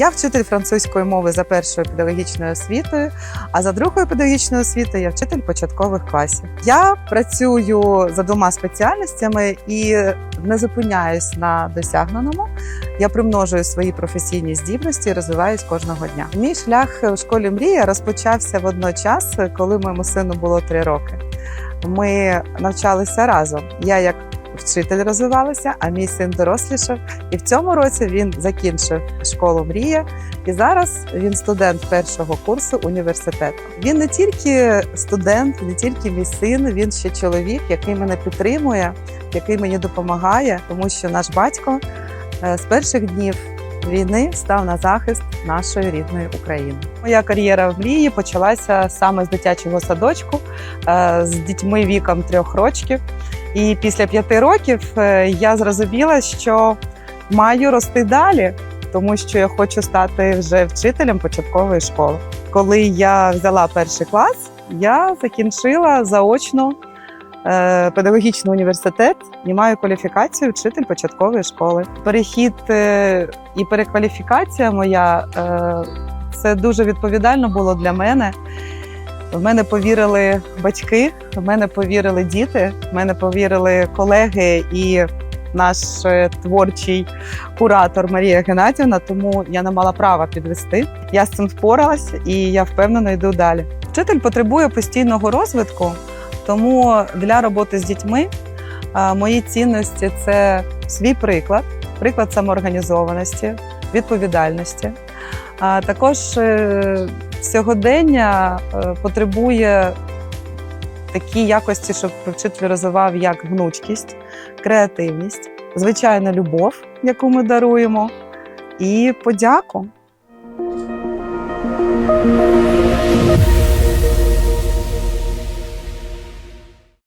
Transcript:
Я вчитель французької мови за першою педагогічною освітою, а за другою педагогічною освітою я вчитель початкових класів. Я працюю за двома спеціальностями і не зупиняюсь на досягненому. Я примножую свої професійні здібності і розвиваюсь кожного дня. Мій шлях у школі мрія розпочався водночас, коли моєму сину було три роки. Ми навчалися разом. Я як вчитель розвивалася, а мій син дорослішав. І в цьому році він закінчив школу Мрія. І зараз він студент першого курсу університету. Він не тільки студент, не тільки мій син, він ще чоловік, який мене підтримує, який мені допомагає, тому що наш батько е, з перших днів війни став на захист нашої рідної України. Моя кар'єра в мрії почалася саме з дитячого садочку е, з дітьми віком трьох років. І після п'яти років е, я зрозуміла, що маю рости далі, тому що я хочу стати вже вчителем початкової школи. Коли я взяла перший клас, я закінчила заочно педагогічний університет і маю кваліфікацію вчитель початкової школи. Перехід е, і перекваліфікація моя е, це дуже відповідально було для мене. В мене повірили батьки, в мене повірили діти, в мене повірили колеги і наш е, творчий куратор Марія Геннадівна. Тому я не мала права підвести. Я з цим впоралась і я впевнено йду далі. Вчитель потребує постійного розвитку, тому для роботи з дітьми мої цінності це свій приклад, приклад самоорганізованості, відповідальності. А також е, сьогодення е, потребує такі якості, щоб вчитель розвивав як гнучкість, креативність, звичайно, любов, яку ми даруємо, і подяку.